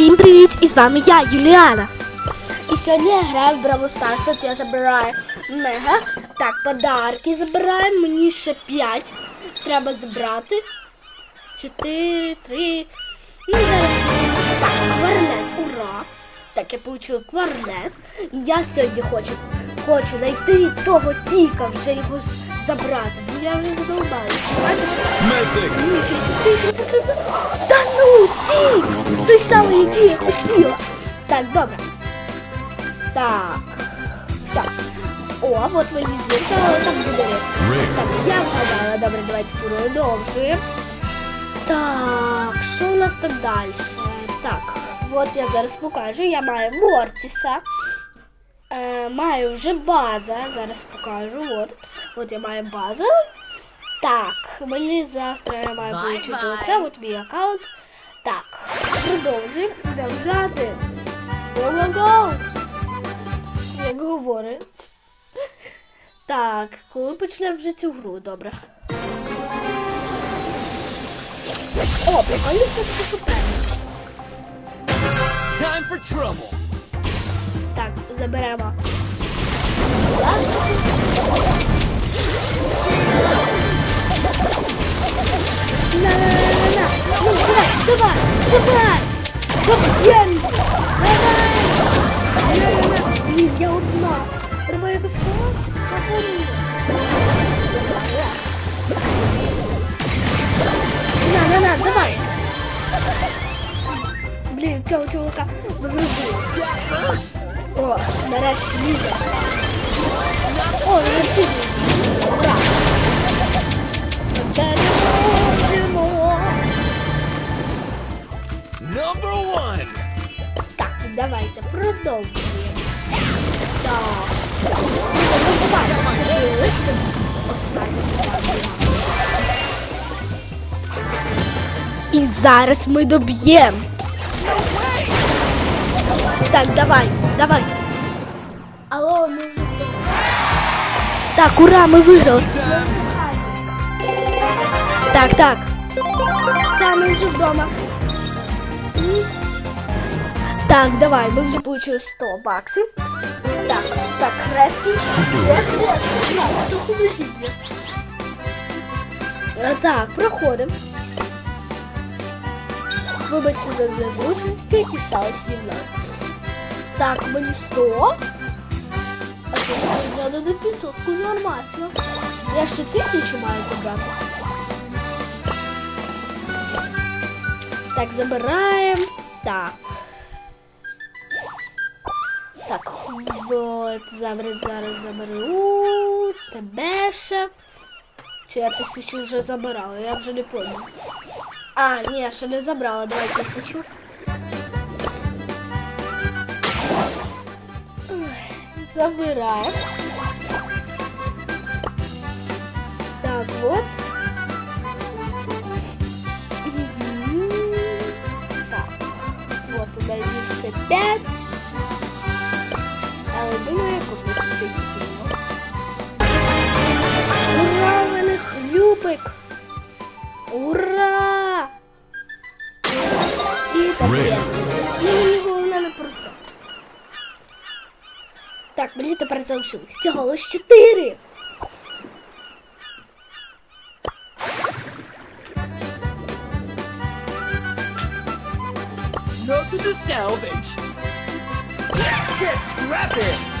Всім привіт! І з вами я, Юліана. І сьогодні я граю в Браво Старс. От я забираю мега. Так, подарки забираю. Мені ще 5. Треба забрати. 4, 3. Ну і зараз ще 4. Так! Так, я получила кварнет. І я сьогодні хочу, хочу знайти того тіка, вже його забрати. Бо я вже ще частіше, це що це? Та ну, тік! Той самий, який я хотіла. Так, добре. Так. Все. О, от мені зірка, але так буде Так, я вгадала. Добре, давайте продовжуємо. Так, що у нас так далі? Так, от я зараз покажу. Я маю Мортіса. Е, маю вже база. Зараз покажу. От. От я маю базу. Так, мені завтра я маю получити оце, от мій аккаунт. Так, продовжуємо. Будемо грати. Як говорить. Так, коли почнемо вже цю гру, добре. О, прикольно це таке суперник. Time for trouble. Так, заберемо. На-на-на-на-на. Ну, давай, давай, давай. Давай. На-на-на. Блін, я одна. Треба якось ховати. На-на-на, давай. Цього чоловіка возродилось. О, нарешті лідер. О, нарешті лідер. Ура! Переможемо! Number one. Так, давайте продовжуємо. Так. Лише останній. І зараз ми доб'ємо. Так, давай, давай. Алло, ми вже вдома. Так, ура, ми виграли. Так, так. Так, ми вже вдома. М. Так, давай, ми вже получили 100 баксів. Так, так, хрестки. Е, Так, проходимо. Вибачте за незручності, які стали зі мною. Так, мені 100. А це треба до 500, ну нормально. Я ще тисячу маю забрати. Так, забираємо. Так. Так, от, зараз, зараз заберу тебе ще. Чи я тисячу вже забирала, я вже не пам'ятаю. А, ні, ще не забрала, давай тисячу. Ой, Забираємо. Так, вот. Так, вот у меня еще пять. А думаю, купить цей Так, мені тепер залишилось всього лише чотири. Nothing to salvage. Let's get scrappy.